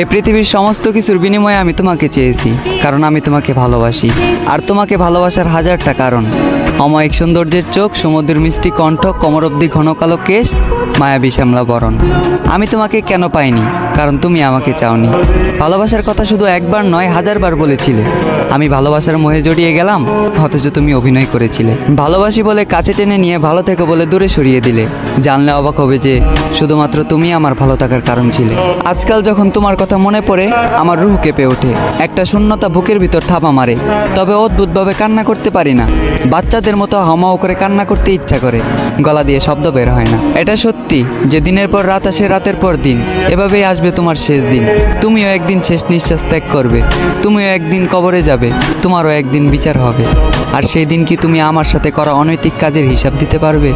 এই পৃথিবীর সমস্ত কিছুর বিনিময়ে আমি তোমাকে চেয়েছি, কারণ আমি তোমাকে ভালোবাসি। আর তোমাকে ভালোবাসার হাজারটা কারণ। অময়িক সৌন্দর্যের চোখ সমুদ্রের মিষ্টি কণ্ঠ, কমর অব্দি ঘন কালো কেশ, মায়াবী শ্যামলা বরণ। আমি তোমাকে কেন পাইনি? কারণ তুমি আমাকে চাওনি। ভালোবাসার কথা শুধু একবার নয়, হাজারবার বলেছিলে। আমি ভালোবাসার মোহে জড়িয়ে গেলাম, অথচ তুমি অভিনয় করেছিলে। ভালোবাসি বলে কাছে টেনে নিয়ে ভালো থেকে বলে দূরে সরিয়ে দিলে। জানলে অবাক হবে যে, শুধুমাত্র তুমি আমার ভালো থাকার কারণ ছিলে। আজকাল যখন তোমার কথা মনে পড়ে, আমার রুহ কেঁপে ওঠে। একটা শূন্যতা বুকের ভিতর থাপা মারে। তবে অদ্ভুতভাবে কান্না করতে পারি না। বাচ্চাদের মতো হামাও করে কান্না করতে ইচ্ছা করে। গলা দিয়ে শব্দ বের হয় না। এটা সত্যি যে দিনের পর রাত আসে রাতের পর দিন। এভাবেই আসবে তোমার শেষ দিন। তুমিও একদিন শেষ নিঃশ্বাস ত্যাগ করবে। তুমিও একদিন কবরে যাবে। তোমারও একদিন বিচার হবে। আর সেই দিন কি তুমি আমার সাথে করা অনৈতিক কাজের হিসাব দিতে পারবে?